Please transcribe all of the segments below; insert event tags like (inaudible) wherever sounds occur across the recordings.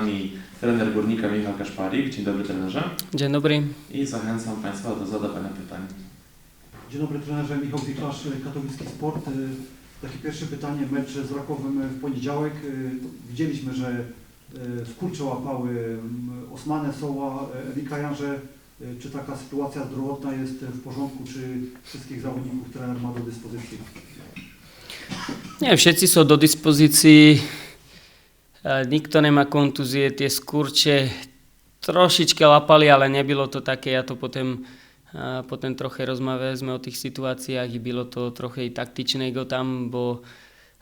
nami trener Górnika Michał Kaszparik. Dzień dobry trenerze. Dzień dobry. I zachęcam Państwa do zadawania pytań. Dzień dobry trenerze, Michał Wiklarz, Katowicki Sport. Takie pierwsze pytanie, mecz z Rakowem w poniedziałek. Widzieliśmy, że y, w kurcze łapały mm, Osmane Soła, y, Ewika Janże. Y, Czy taka sytuacja zdrowotna jest w porządku, czy wszystkich zawodników trener ma do dyspozycji? Nie, všetci sú do dispozícii, E, nikto nemá kontúzie, tie skurče trošičke lapali, ale nebylo to také, ja to potom, e, potom trochę rozmawialiśmy o tych sytuacjach i było to trochę i taktycznego tam, bo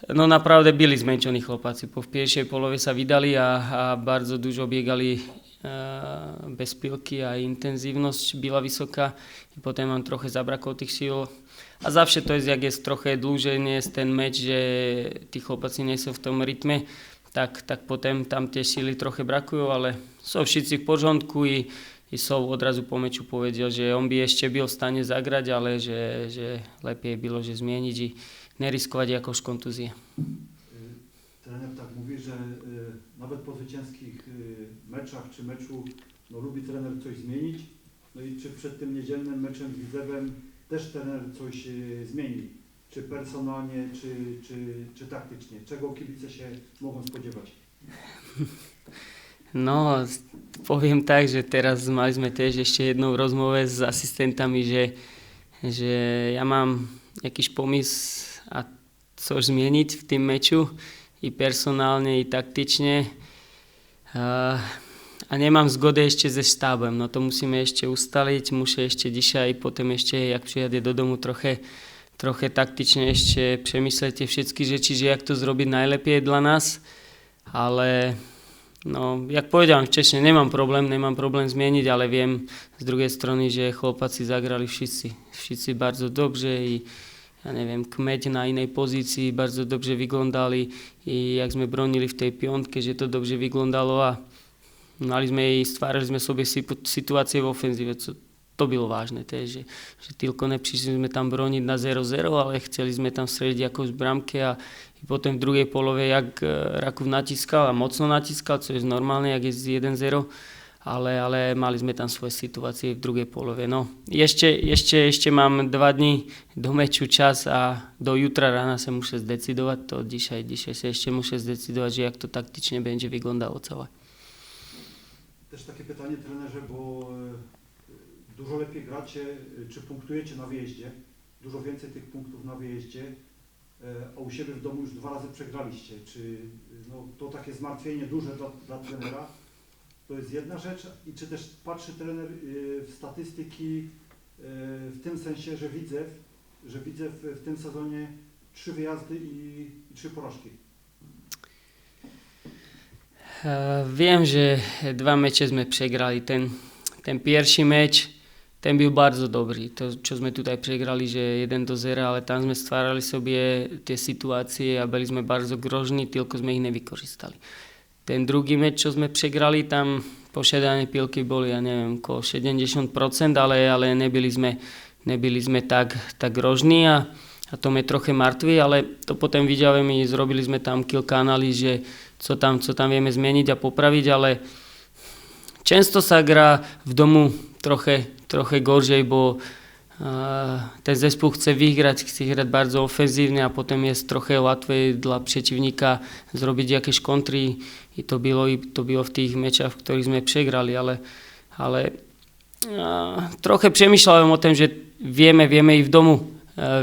no naprawdę byli zmęczeni chłopacy. Po pierwszej połowie sa wydali a, a bardzo dużo biegali e, bez pilky a intenzívnosť byla vysoká. Potom nám trochę zabrakło tych síl. A zawsze to jest, jak jest trochę dłużej nie jest ten mecz, že tí chłopacy nie są w tom rytme, tak, tak potom tam tie síly trochę brakujú, ale sú všetci v pořádku i, i sú odrazu po meču povedal, že on by ešte byl v stane zagrať, ale že, že lepiej bylo, že zmieniť i neriskovať jakož kontuzję. Trener tak mówi, że y, nawet po zwycięskich y, meczach czy meczu no, lubi trener coś zmienić. No i czy przed tym niedzielnym meczem z Widzewem też trener coś y, zmieni? Czy personalnie, czy, czy, czy taktycznie? Czego kibice się mogą spodziewać? No, poviem tak, že teraz mali sme tiež ešte jednou rozmove s asistentami, že, že ja mám jakýž pomys a což zmieniť v tým meču i personálne, i taktične. A, nemám zgody ešte se štábem, no to musíme ešte ustaliť, muszę ešte dzisiaj potom ešte, jak przyjadę do domu, trochę, trochę taktične ešte přemyslet tie všetky rzeczy, že jak to zrobiť najlepšie dla nás, ale No, jak nie mam problem, nie mam problem zmienić, ale wiem z drugiej strony, że chłopacy zagrali wszyscy, wszyscy bardzo dobrze i ja nie wiem, Kmeć na innej pozycji bardzo dobrze wyglądali i jak sme bronili w tej piątce, że to dobrze wyglądało, a mali sme i stvarali sme sobie sytuacje w ofenzíve, to bylo vážne, też, že, že tylko nepřišli sme tam broniť na 0-0, ale chceli sme tam streliť jakouś bramke a i potom v druhej polove, jak eh, Rakov natiskal a mocno natiskal, co je normálne, jak je z 1-0, ale, ale mali sme tam svoje situácie v druhej polove. No, ešte, ešte, ešte mám dva dny do meču čas a do jutra rána sa muszę zdecidovať, to dzisiaj, dzisiaj sa ešte muszę zdecidovať, že jak to taktične będzie wyglądało całe. Też takie pytanie trenerze, bo dużo lepiej gracie, y, czy punktujecie na wyjeździe, dużo więcej tych punktów na wyjeździe, y, a u siebie w domu już dwa razy przegraliście. Czy y, no, to takie zmartwienie duże dla, dla trenera to jest jedna rzecz i czy też patrzy trener y, w statystyki w tym sensie, że widzę, że widzę w, tym sezonie trzy wyjazdy i, i trzy porażki. Uh, viem, že dva meče sme pregrali. Ten, ten pierwszy meč, ten byl bardzo dobrý. To, čo sme tutaj pregrali, že 1 do 0, ale tam sme stvárali sobie tie situácie a byli sme bardzo grožní, tylko sme ich nevykoristali. Ten druhý meč, čo sme pregrali, tam posiadanie pilky boli, ja neviem, okolo 70%, ale, ale nebyli sme, nebyli sme tak, tak grožní a, a to me troche martví, ale to potom vidíme, zrobili sme tam kilka analýz, že co tam, co tam vieme zmeniť a popraviť, ale často sa hrá v domu troche, troche gorzej, bo uh, ten zespół chce vyhrať, chce hrať bardzo ofenzívne a potom je troche ľatvé dla przeciwnika zrobiť jakieś kontry. I to bylo, i to bylo v tých mečach, v ktorých sme pregrali, ale, ale uh, troche přemýšľam o tom, že vieme, vieme i v domu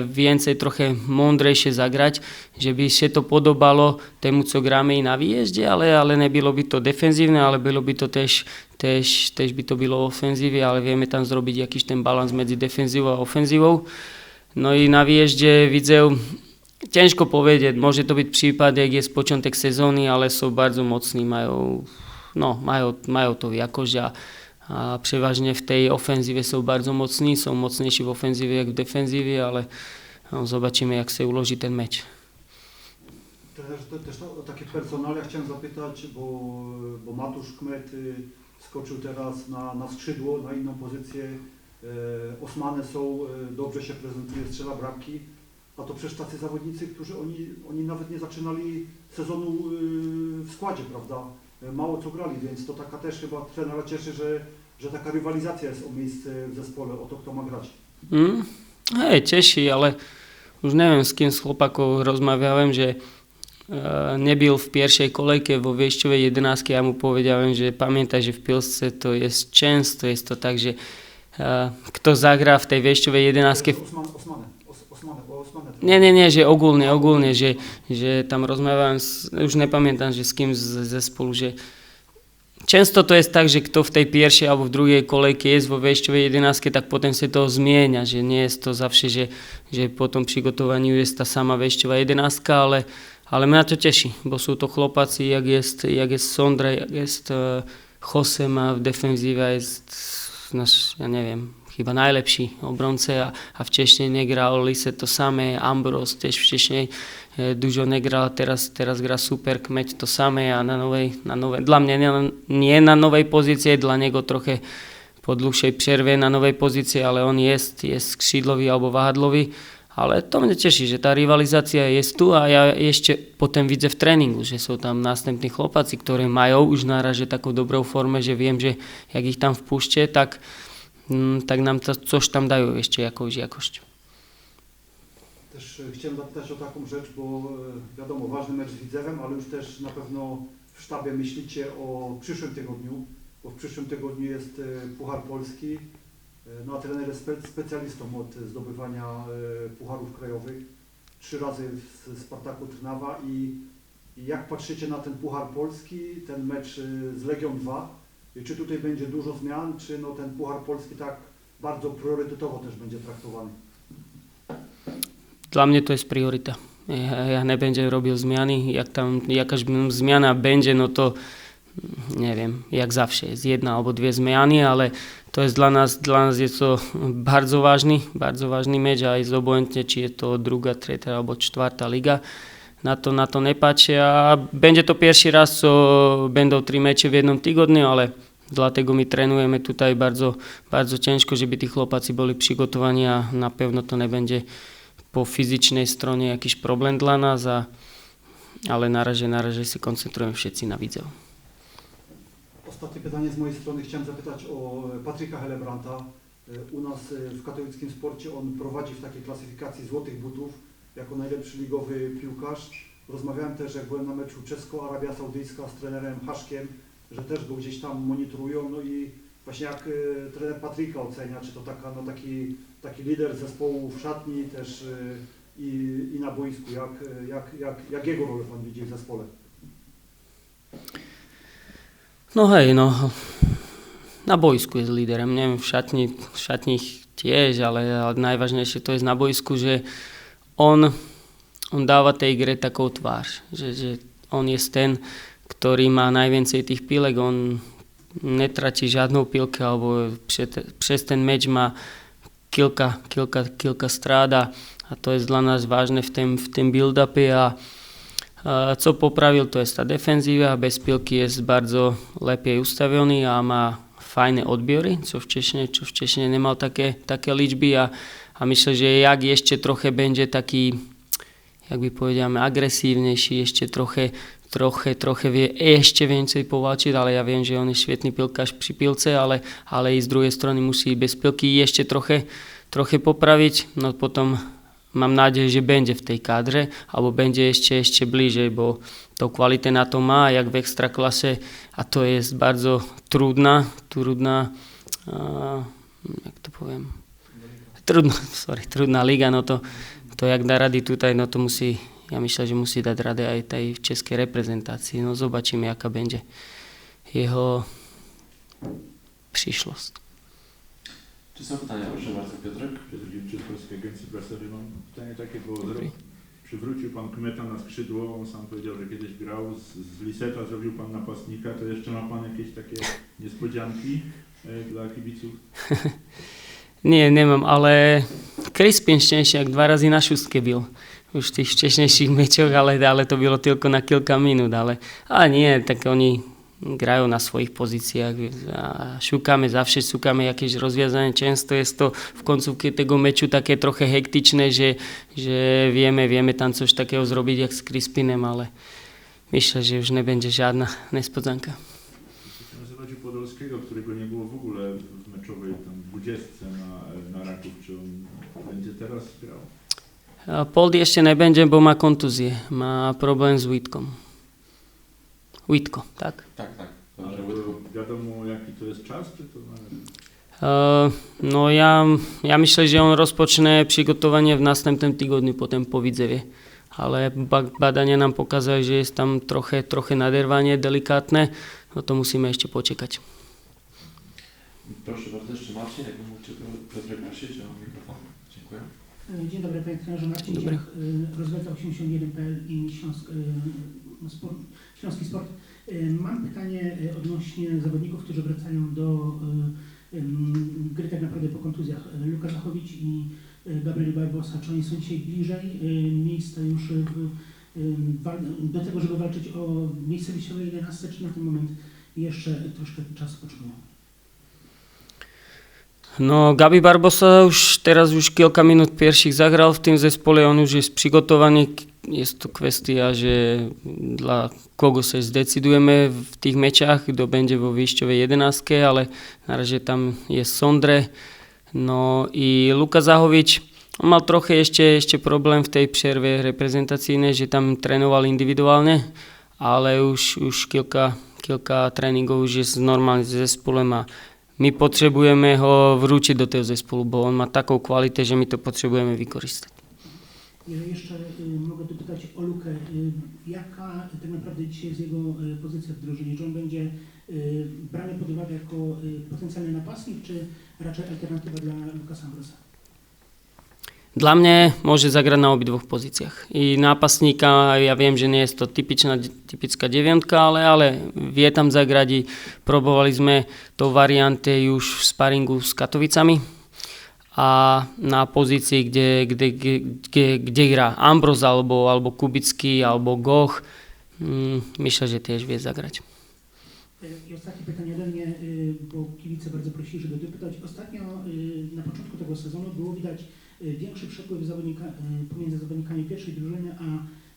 więcej trochę mądrejšie zagrać, żeby się to podobalo temu, co gramy i na výjezde, ale, ale nebylo by to defenzívne, ale bylo by to tež, tež, tež by to bylo ofenzívne, ale vieme tam zrobiť jakýž ten balans medzi defenzívou a ofenzívou. No i na výježde vidzev, ťažko povedať, môže to byť prípad, jak je z počiatek sezóny, ale sú bardzo mocní, majú, no, majú, majú to jakož a, a przeważnie w tej ofenzíve są bardzo mocní, są mocniejsi w ofenzíve jak w defenzíve, ale no, zobaczymy jak się ułoży ten mecz. Też to, o takie personalia chciałem zapytać, bo, bo Matusz Kmet y, skoczył teraz na, na skrzydło, na inną pozycję. E, Osmane są, e, dobrze się prezentuje, strzela bramki. A to przecież tacy zawodnicy, którzy oni, oni nawet nie zaczynali sezonu y, w składzie, prawda? E, mało co grali, więc to taka też chyba trenera cieszy, że, że taka rywalizacja jest o miejsce w zespole, o to kto ma grać. Mm, hej, teší, ale už neviem, s kým z chlopakov rozmawiałem, že nebyl v pierwszej kolejke vo Viešťovej 11, ja mu powiedziałem, že pamiętaj, že v Pilsce to jest często, jest to tak, že uh, kto zagra v tej Viešťovej 11 Osman, Nie, nie, nie, že ogólne, ogólne, že, že tam rozmávám, s, už nepamätám, že s kým z zespolu, že Często to jest tak, że kto w tej pierwszej albo w drugiej kolejce jest vo wejściowej jedenastce, tak potem się to zmienia, że nie jest to zawsze, że, że po tym przygotowaniu jest ta sama wejściowa jedenastka, ale, ale mnie to cieszy, bo są to chłopacy, jak jest, jak jest Sondra, jak jest e, Jose ma w defensywie, jest nasz, ja nie wiem, chyba najlepší obronce a, a wcześniej nie grał Lise to samé, Ambros też wcześniej e, dużo nie grał, teraz, teraz gra super, Kmeď to samé a na novej, na novej, dla mnie nie, nie na nowej pozycji, dla niego trochę po dlhšej przerwie na nowej pozycji, ale on jest, jest skrzydlový albo wahadlový. Ale to mnie cieszy, że ta rywalizacja jest tu a ja jeszcze potem widzę w treningu, że są tam następni chłopacy, którzy mają już na razie taką dobrą formę, że wiem, że jak ich tam wpuszczę, tak, tak nam to coś tam dają jeszcze jakąś jakość. Też e, chciałem zapytać o taką rzecz, bo e, wiadomo, ważny mecz z Widzewem, ale już też na pewno w sztabie myślicie o przyszłym tygodniu, bo w przyszłym tygodniu jest e, Puchar Polski. No a trener jest spe, specjalistą od zdobywania pucharów krajowych. Trzy razy w Spartaku Trnawa i, jak patrzycie na ten Puchar Polski, ten mecz z Legią 2, i czy tutaj będzie dużo zmian, czy no ten Puchar Polski tak bardzo priorytetowo też będzie traktowany? Dla mnie to jest prioryta. Ja, nie będę robił zmiany. Jak tam jakaś zmiana będzie, no to nie wiem, jak zawsze jest jedna albo dwie zmiany, ale to jest dla nas, dla nas jest to bardzo ważny, bardzo ważny mecz a jest obojętnie, czy jest to druga, trzecia albo czwarta liga. Na to, na to patrzę, a będzie to pierwszy raz, co będą trzy mecze w jednym tygodniu, ale dlatego my trenujemy tutaj bardzo, bardzo ciężko, żeby ci chłopacy byli przygotowani, a na pewno to nie będzie po fizycznej stronie jakiś problem dla nas, a, ale na razie, na razie się koncentrujemy wszyscy na widzę. Ostatnie pytanie z mojej strony. Chciałem zapytać o Patryka Helebranta. U nas w katowickim sporcie on prowadzi w takiej klasyfikacji złotych butów jako najlepszy ligowy piłkarz. Rozmawiałem też, jak byłem na meczu Czesko-Arabia Saudyjska z trenerem Haszkiem, że też go gdzieś tam monitorują. No i właśnie jak e, trener Patryka ocenia, czy to taka, no taki, taki lider zespołu w szatni też e, i, i na boisku, jak, jak, jak, jak jego rolę Pan widzi w zespole? No hej, no na boisku jest liderem, neviem, v šatni, v šatni tiež, ale, ale najvážnejšie to je na boisku, že on, on dáva tej hre takou tvář, že, že on je ten, ktorý má najviacej tých pílek, on netratí žiadnou pilke, alebo přes ten meč má kilka, kilka, kilka stráda. A to je dla nás vážne v tém, v build-upe a a co popravil, to je ta defenzíva, bez pilky je bardzo lepiej ustavený a má fajné odbiory, co wcześniej, čo wcześniej nemal také, také liczby a, a myślę, że jak jeszcze trochę będzie taki, jakby powiedziałem, agresívnejší, jeszcze trochę, trochę, trochę wie ešte więcej powalczyć, ale ja wiem, że on jest świetny piłkarz przy piłce, ale, ale i z drugiej strony musi bez piłki jeszcze trochę, trochę poprawić, no potom mam nadzieję, że będzie w tej kadrze, albo będzie jeszcze, jeszcze bliżej, bo tą kwalitę na to ma, jak w ekstraklasie, a to jest bardzo trudna, a, jak to powiem, trudna, (laughs) sorry, trudna liga, no to, to jak da rady tutaj, no to musi, ja myślę, że musi dać radę aj tej českej reprezentacji, no zobaczymy jaka będzie jeho przyszłość. Czy są pytania? Proszę bardzo, Piotrek. Piotr Dziewczyk, Polskiej Agencji Prasowej. Mam pytanie takie, bo zro- przywrócił Pan Kmeta na skrzydło. On sam powiedział, że kiedyś grał. Z, z Liseta zrobił Pan napastnika. To jeszcze ma Pan jakieś takie niespodzianki e, dla kibiców? (laughs) Nie, nemám, ale Crispin Štenšiak dva razy na šustke byl. Už v tých včasnejších mečoch, ale, ale to bylo tylko na kilka minút. Ale, ale nie, tak oni grajú na svojich pozíciách a šúkame, zawsze šúkame jakieś rozwiązanie. Często jest to w końcówce tego meczu takie trochę hektyczne, że, że wiemy, wiemy tam coś takiego zrobić jak z Crispinem, ale myślę, żadna niespodzianka. Co się nazywa Ciu Podolskiego, którego nie było w ogóle w meczowej tam 20 na, na Raków, czy on będzie teraz grał? Jeszcze nie będzie, bo ma kontuzję, ma problem z łydką. Łydko, tak? Tak, tak. Łydku. wiadomo jaki to jest czas, czy to. E, No ja, ja myślę, że on rozpocznie przygotowanie w następnym tygodniu potem po Widzewie. Ale ba- badania nam pokazały, że jest tam trochę, trochę naderwanie delikatne, no to musimy jeszcze poczekać. Proszę bardzo, jeszcze Marcin, jakby mógł Piotrek prosić o mikrofon. Dziękuję. Dzień dobry panie trenerze, Marcin Dobry. Y, rozwiązał 81.pl i Śląsk, y, sport, Śląski Sport. Mam pytanie odnośnie zawodników, którzy wracają do gry tak naprawdę po kontuzjach. Luka Zachowicz i Gabriel Barbosa, czy oni są dzisiaj bliżej miejsca już w- do tego, żeby walczyć o miejsce w wyjściowej 11, czy na ten moment jeszcze troszkę czasu potrzebują? No Gabi Barbosa już teraz już kilka minut pierwszych zagrał w tym zespole, on już jest przygotowany. Jest to kwestia, że dla kogo się zdecydujemy w tych meczach, kto będzie vo wyjściowej 11, ale na razie tam jest Sondre. No i Luka Zahovič, on mal trochę jeszcze, jeszcze problem w tej przerwie reprezentacyjnej, że tam trenował indywidualnie, ale już, już kilka, kilka treningów już jest normalnie z zespołem a my potrebujeme ho vrótiť do toho zespolu, bo on má takou kvalitu, že my to potrebujeme vykorzystať. Jeżeli jeszcze y, mogę dopytać o Lukę, y, jaka tak naprawdę dzisiaj jest jego y, pozycja w drużynie? Czy on będzie brany pod uwagę jako potencjalny napastnik, czy raczej alternatywa dla Lukasa Ambrosa? Dla mňa môže zagrať na obidvoch pozíciách. I nápasníka, ja viem, že nie je to typičná, typická deviatka, ale, ale vie tam zagrať probovali sme to variante už v sparingu s Katovicami a na pozícii, kde, kde, kde, kde, kde hrá Ambros alebo, alebo Kubický alebo Goch, mm, myślę, že tiež vie zagrać. I ostatnie pytanie ode mnie, bo kibice bardzo prosili, żeby dopytać. Ostatnio y, na początku tego sezonu było widać większy przepływ zawodnika, y, pomiędzy zawodnikami pierwszej drużyny a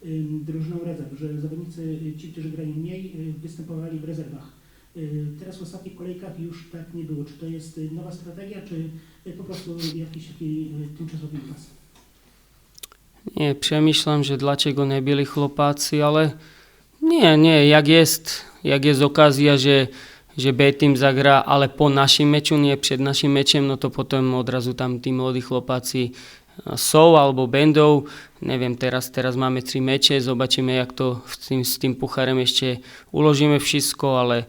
y, drużyną rezerw, że zawodnicy, y, ci, którzy grali mniej, y, występowali w rezerwach. Y, Teraz w ostatnich kolejkach już tak nie było. Czy to jest y, nowa strategia, czy y, po prostu jakiś taki y, tymczasowy impas? Nie, przemýšľam, že dlaczego nebyli chłopáci, ale nie, nie, jak jest, jak jest okazja, že, že B tým zagra, ale po našim meču, nie przed naszym mečem, no to potom odrazu tam tí mladí chlopáci sú alebo bendou. Neviem, teraz, teraz máme tri meče, zobačíme, jak to s tým, s tým pucharem ešte uložíme všetko, ale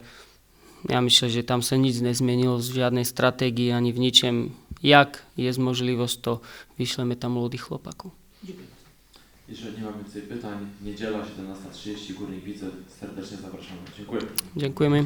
ja myslím, že tam sa nic nezmenilo z žiadnej stratégii ani v ničem. Jak jest możliwość, to vyšleme tam mladých bardzo. Jeżeli nie ma więcej pytań, niedziela 17.30 Górnik Widzew. Serdecznie zapraszamy. Dziękuję. Dziękujemy.